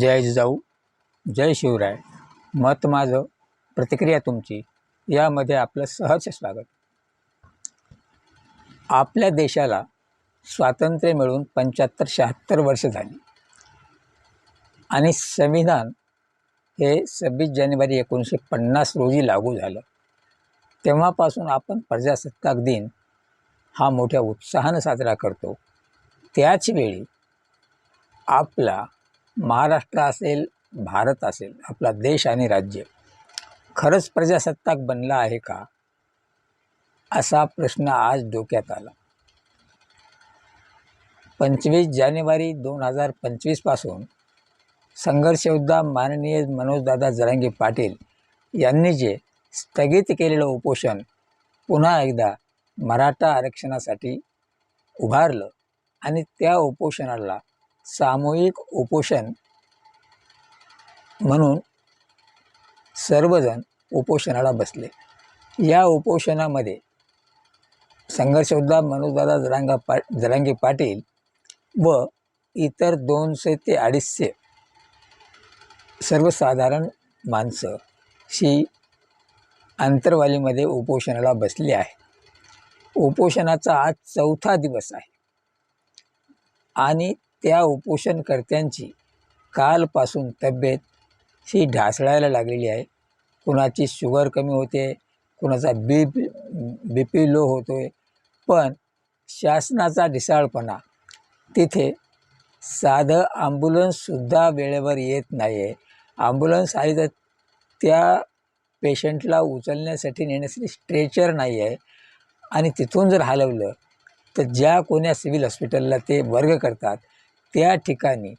जय जिजाऊ जय शिवराय. मत माझं प्रतिक्रिया तुमची. यामध्ये आपलं सहज स्वागत. आपल्या देशाला स्वातंत्र्य मिळून पंच्याहत्तर शहात्तर वर्ष झाली. आणि संविधान हे सव्वीस जानेवारी एकोणीसशे पन्नास रोजी लागू झालं. तेव्हापासून आपण प्रजासत्ताक दिन हा मोठ्या उत्साहानं साजरा करतो. त्याचवेळी आपला महाराष्ट्र असेल भारत असेल आपला देश आणि राज्य खरंच प्रजासत्ताक बनला आहे का? असा प्रश्न आज डोक्यात आला. पंचवीस जानेवारी दोन हजार पंचवीसपासून संघर्षयोद्धा माननीय मनोजदादा जरांगे पाटील यांनी जे स्थगित केलेलं उपोषण पुन्हा एकदा मराठा आरक्षणासाठी उभारलं आणि त्या उपोषणाला सामूहिक उपोषण म्हणून सर्वजण उपोषणाला बसले. या उपोषणामध्ये संघर्षयोद्धा मनोजदादा जरांगा पा जरांगे पाटील व इतर दोनशे ते अडीचशे सर्वसाधारण माणसं शी अंतरवालीमध्ये उपोषणाला बसली आहे उपोषणाचा आज चौथा दिवस आहे. आणि त्या उपोषणकर्त्यांची कालपासून तब्येत ही ढासळायला लागलेली आहे. कुणाची शुगर कमी होते कुणाचा बी बी पी लो होतो आहे पण शासनाचा ढिसाळपणा तिथे साधं ॲम्ब्युलन्ससुद्धा वेळेवर येत नाही आहे ॲम्ब्युलन्स आली तर त्या पेशंटला उचलण्यासाठी नेण्यासाठी स्ट्रेचर नाही आहे आणि तिथून जर हलवलं तर ज्या कोण्या सिव्हिल हॉस्पिटलला ते वर्ग करतात त्या ठिकाणी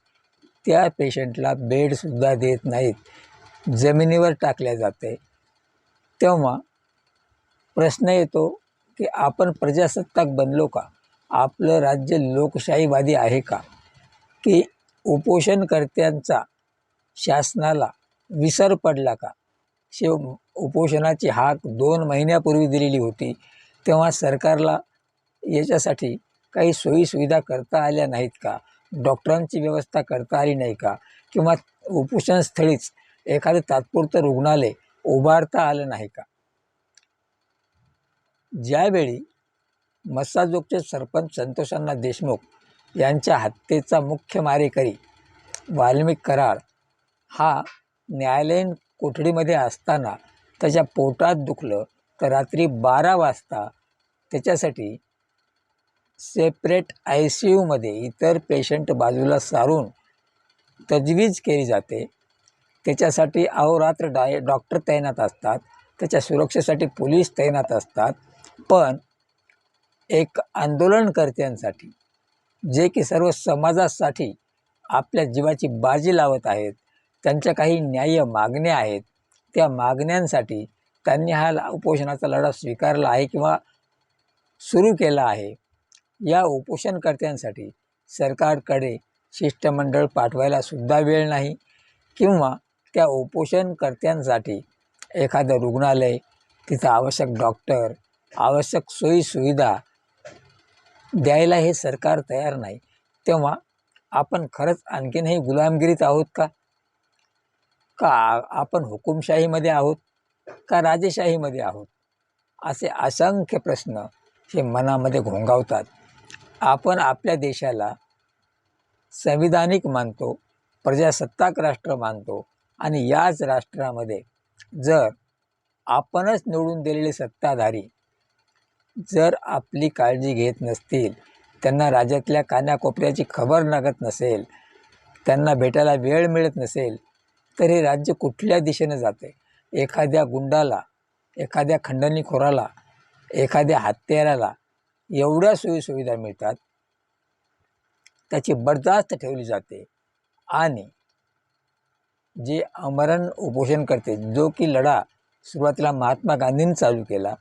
त्या पेशंटला बेडसुद्धा देत नाहीत. जमिनीवर टाकल्या जाते. तेव्हा प्रश्न येतो की आपण प्रजासत्ताक बनलो का? आपलं राज्य लोकशाहीवादी आहे का? की उपोषणकर्त्यांचा शासनाला विसर पडला का? शिव उपोषणाची हाक दोन महिन्यापूर्वी दिलेली होती. तेव्हा सरकारला याच्यासाठी काही सोयीसुविधा करता आल्या नाहीत का? डॉक्टरांची व्यवस्था करता आली नाही का? किंवा उपोषणस्थळीच एखादं तात्पुरतं रुग्णालय उभारता आलं नाही का? ज्यावेळी मस्साजोगचे सरपंच संतोषांना देशमुख यांच्या हत्येचा मुख्य मारेकरी वाल्मिक कराड हा न्यायालयीन कोठडीमध्ये असताना त्याच्या पोटात दुखलं तर रात्री बारा वाजता त्याच्यासाठी सेपरेट आय सी यूमध्ये इतर पेशंट बाजूला सारून तजवीज केली जाते. त्याच्यासाठी अहोरात्र डाय डॉक्टर तैनात असतात. त्याच्या सुरक्षेसाठी पोलीस तैनात असतात. पण एक आंदोलनकर्त्यांसाठी जे की सर्व समाजासाठी आपल्या जीवाची बाजी लावत आहेत त्यांच्या काही न्याय्य मागण्या आहेत त्या मागण्यांसाठी त्यांनी हा उपोषणाचा लढा स्वीकारला आहे किंवा सुरू केला आहे. या उपोषणकर्त्यांसाठी सरकारकडे शिष्टमंडळ पाठवायला सुद्धा वेळ नाही किंवा त्या उपोषणकर्त्यांसाठी एखादं रुग्णालय तिथं आवश्यक डॉक्टर आवश्यक सोयीसुविधा द्यायला हे सरकार तयार नाही. तेव्हा आपण खरंच आणखीनही गुलामगिरीत आहोत का? का आपण हुकुमशाहीमध्ये आहोत? का राजेशाहीमध्ये आहोत? असे असंख्य प्रश्न हे मनामध्ये घोंगावतात. आपण आपल्या देशाला संविधानिक मानतो प्रजासत्ताक राष्ट्र मानतो आणि याच राष्ट्रामध्ये जर आपणच निवडून दिलेले सत्ताधारी जर आपली काळजी घेत नसतील त्यांना राज्यातल्या कानाकोपऱ्याची खबर लागत नसेल त्यांना भेटायला वेळ मिळत नसेल तर हे राज्य कुठल्या दिशेनं जाते? एखाद्या गुंडाला एखाद्या खंडणीखोराला एखाद्या हत्याराला एवढ्या सोयीसुविधा मिळतात त्याची बर्दास्त ठेवली जाते आणि जे आमरण उपोषण करते जो की लढा सुरुवातीला महात्मा गांधींनी चालू केला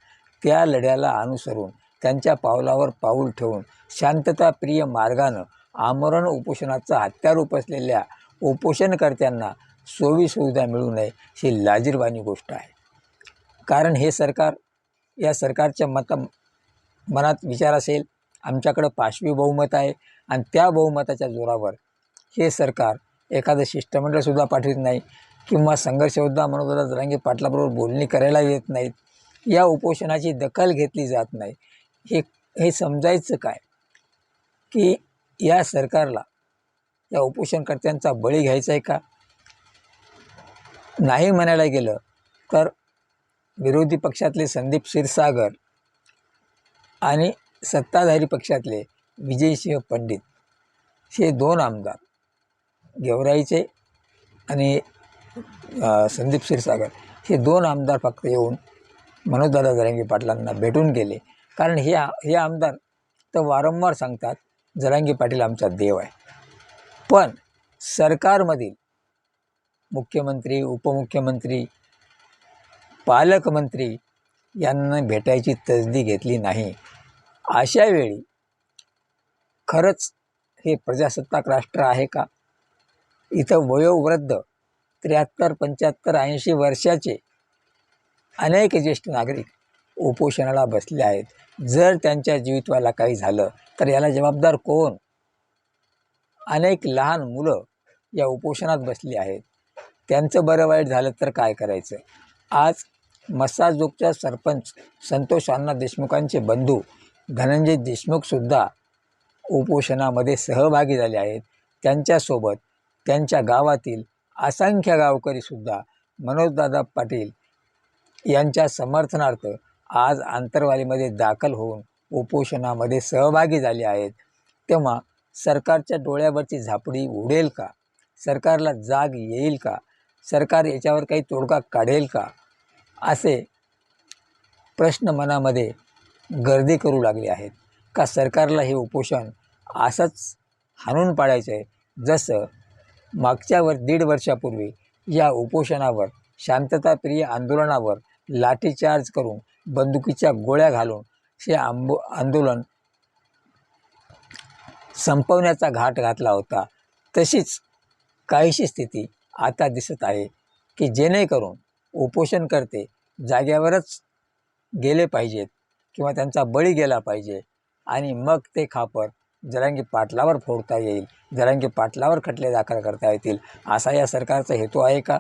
त्या लढ्याला अनुसरून त्यांच्या पावलावर पाऊल ठेवून शांतताप्रिय मार्गानं आमरण उपोषणाचा हत्यार उपसलेल्या उपोषणकर्त्यांना सोयी सुविधा मिळू नये ही लाजीरवाणी गोष्ट आहे. कारण हे सरकार या सरकारच्या मता मनात विचार असेल आमच्याकडं पाशवी बहुमत आहे आणि त्या बहुमताच्या जोरावर हे सरकार एखादं शिष्टमंडळसुद्धा पाठवित नाही किंवा संघर्षयोद्धा म्हणून जरांगे पाटलाबरोबर बोलणी करायला येत नाहीत. या उपोषणाची दखल घेतली जात नाही. हे हे समजायचं काय? की या सरकारला या उपोषणकर्त्यांचा बळी घ्यायचा आहे का? नाही म्हणायला गेलं तर विरोधी पक्षातले संदीप क्षीरसागर आणि सत्ताधारी पक्षातले विजयसिंह पंडित हे दोन आमदार गेवराईचे आणि संदीप क्षीरसागर हे दोन आमदार फक्त येऊन मनोजदादा जरांगे पाटलांना भेटून गेले. कारण हे हे आमदार तर वारंवार सांगतात जरांगे पाटील आमचा देव आहे. पण सरकारमधील मुख्यमंत्री उपमुख्यमंत्री पालकमंत्री यांना भेटायची तसदी घेतली नाही. अशा वेळी खरंच हे प्रजासत्ताक राष्ट्र आहे का? इथं वयोवृद्ध त्र्याहत्तर पंच्याहत्तर ऐंशी वर्षाचे अनेक ज्येष्ठ नागरिक उपोषणाला बसले आहेत. जर त्यांच्या जीवितवाला काही झालं तर याला जबाबदार कोण? अनेक लहान मुलं या उपोषणात बसली आहेत. त्यांचं बरं वाईट झालं तर काय करायचं? आज मसाजोगच्या सरपंच संतोष अण्णा देशमुखांचे बंधू धनंजय देशमुखसुद्धा उपोषणामध्ये सहभागी झाले आहेत. त्यांच्यासोबत त्यांच्या गावातील असंख्य गावकरीसुद्धा मनोजदादा पाटील यांच्या समर्थनार्थ आज आंतरवालीमध्ये दाखल होऊन उपोषणामध्ये सहभागी झाले आहेत. तेव्हा सरकारच्या डोळ्यावरची झापडी उडेल का? सरकारला जाग येईल का? सरकार याच्यावर काही तोडगा काढेल का? असे प्रश्न मनामध्ये गर्दी करू लागले आहेत. का सरकारला हे उपोषण असंच हाणून पाडायचं आहे जसं मागच्या वर दीड वर्षापूर्वी या उपोषणावर शांतताप्रिय आंदोलनावर लाठीचार्ज करून बंदुकीच्या गोळ्या घालून हे आंबो आंदोलन संपवण्याचा घाट घातला होता. तशीच काहीशी स्थिती आता दिसत आहे की जेणेकरून उपोषण करते जाग्यावरच गेले पाहिजेत. किंवा त्यांचा बळी गेला पाहिजे. आणि मग ते खापर जरांगी पाटलावर फोडता येईल. जरांगी पाटलावर खटले दाखल करता येतील. असा या सरकारचा हेतू आहे का?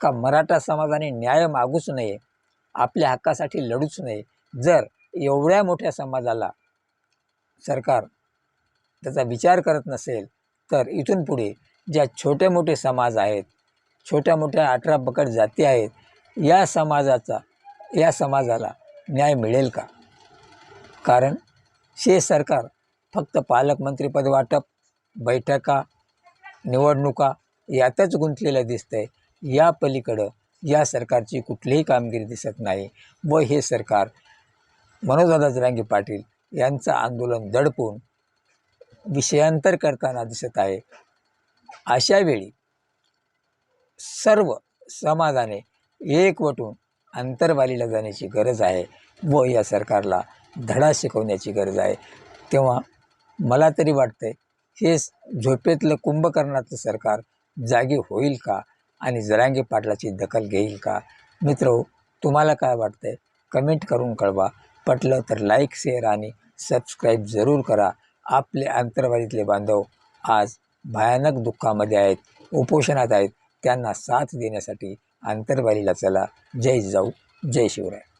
का मराठा समाजाने न्याय मागूच नये? आपल्या हक्कासाठी लढूच नये. जर एवढ्या मोठ्या समाजाला सरकार त्याचा विचार करत नसेल तर इथून पुढे ज्या छोटे मोठे समाज आहेत छोट्या मोठ्या अठरा बकट जाती आहेत या समाजाचा या समाजाला न्याय मिळेल का? कारण शे सरकार फक्त पालकमंत्रीपद वाटप बैठका निवडणुका यातच गुंतलेलं दिसतंय. या पलीकडं या सरकारची कुठलीही कामगिरी दिसत नाही व हे सरकार मनोजदादा जरांगे पाटील यांचं आंदोलन दडपून विषयांतर करताना दिसत आहे. अशावेळी सर्व समाजाने एकवटून अंतरवालीला जाण्याची गरज आहे. व या सरकारला धडा शिकवण्याची गरज आहे. तेव्हा मला तरी वाटतंय हे झोपेतलं कुंभकर्णाचं सरकार जागी होईल का? आणि जरांगे पाटलाची दखल घेईल का? मित्र हो, तुम्हाला काय वाटतंय? कमेंट करून कळवा. पटलं तर लाईक शेअर आणि सबस्क्राईब जरूर करा. आपले अंतरवालीतले बांधव आज भयानक दुःखामध्ये आहेत उपोषणात आहेत. त्यांना साथ देण्यासाठी अंतरवालीला चला. जय जाऊ. जय शिवराय.